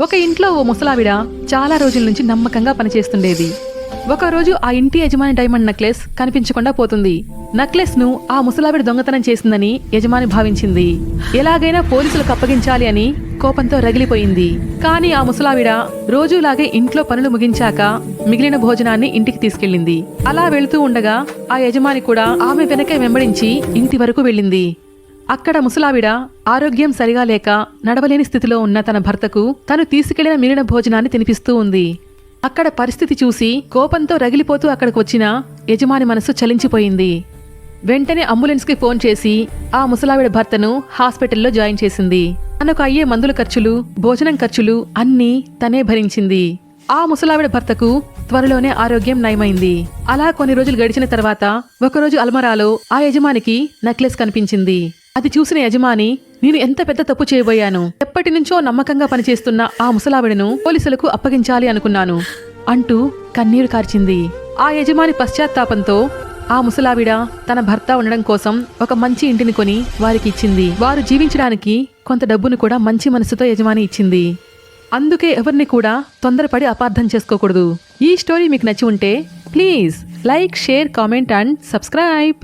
ఒక ఇంట్లో ఓ ముసలావిడ చాలా రోజుల నుంచి నమ్మకంగా పనిచేస్తుండేది. ఒకరోజు ఆ ఇంటి యజమాని డైమండ్ నెక్లెస్ కనిపించకుండా పోతుంది. నెక్లెస్ను ఆ ముసలావిడ దొంగతనం చేసిందని యజమాని భావించింది. ఎలాగైనా పోలీసులకు అప్పగించాలి అని కోపంతో రగిలిపోయింది. కానీ ఆ ముసలావిడ రోజులాగే ఇంట్లో పనులు ముగించాక మిగిలిన భోజనాన్ని ఇంటికి తీసుకెళ్ళింది. అలా వెళుతూ ఉండగా ఆ యజమాని కూడా ఆమె వెనకే వెంబడించి ఇంటి వరకు వెళ్ళింది. అక్కడ ముసలావిడ ఆరోగ్యం సరిగా లేక నడవలేని స్థితిలో ఉన్న తన భర్తకు తను తీసుకెళ్ళిన మిగిలిన భోజనాన్ని తినిపిస్తూ ఉంది. అక్కడ పరిస్థితి చూసి కోపంతో రగిలిపోతూ అక్కడికి వచ్చిన యజమాని మనసు చలించిపోయింది. వెంటనే అంబులెన్స్కి ఫోన్ చేసి ఆ ముసలావిడ భర్తను హాస్పిటల్లో జాయిన్ చేసింది. తనకు అయ్యే మందుల ఖర్చులు భోజనం ఖర్చులు అన్నీ తనే భరించింది. ఆ ముసలావిడ భర్తకు త్వరలోనే ఆరోగ్యం నయమైంది. అలా కొన్ని రోజులు గడిచిన తర్వాత ఒకరోజు అల్మరాలో ఆ యజమానికి నెక్లెస్ కనిపించింది. అది చూసిన యజమాని నేను ఎంత పెద్ద తప్పు చేయబోయాను. ఎప్పటి నుంచో నమ్మకంగా పనిచేస్తున్న ఆ ముసలావిడను పోలీసులకు అప్పగించాలి అనుకున్నాను అంటూ కన్నీరు కార్చింది. ఆ యజమాని పశ్చాత్తాపంతో ఆ ముసలావిడ తన భర్త ఉండడం కోసం ఒక మంచి ఇంటిని కొని వారికి ఇచ్చింది. వారు జీవించడానికి కొంత డబ్బును కూడా మంచి మనసుతో యజమాని ఇచ్చింది. అందుకే ఎవరిని కూడా తొందరపడి అపార్థం చేసుకోకూడదు. ఈ స్టోరీ మీకు నచ్చి ఉంటే please like share comment and subscribe.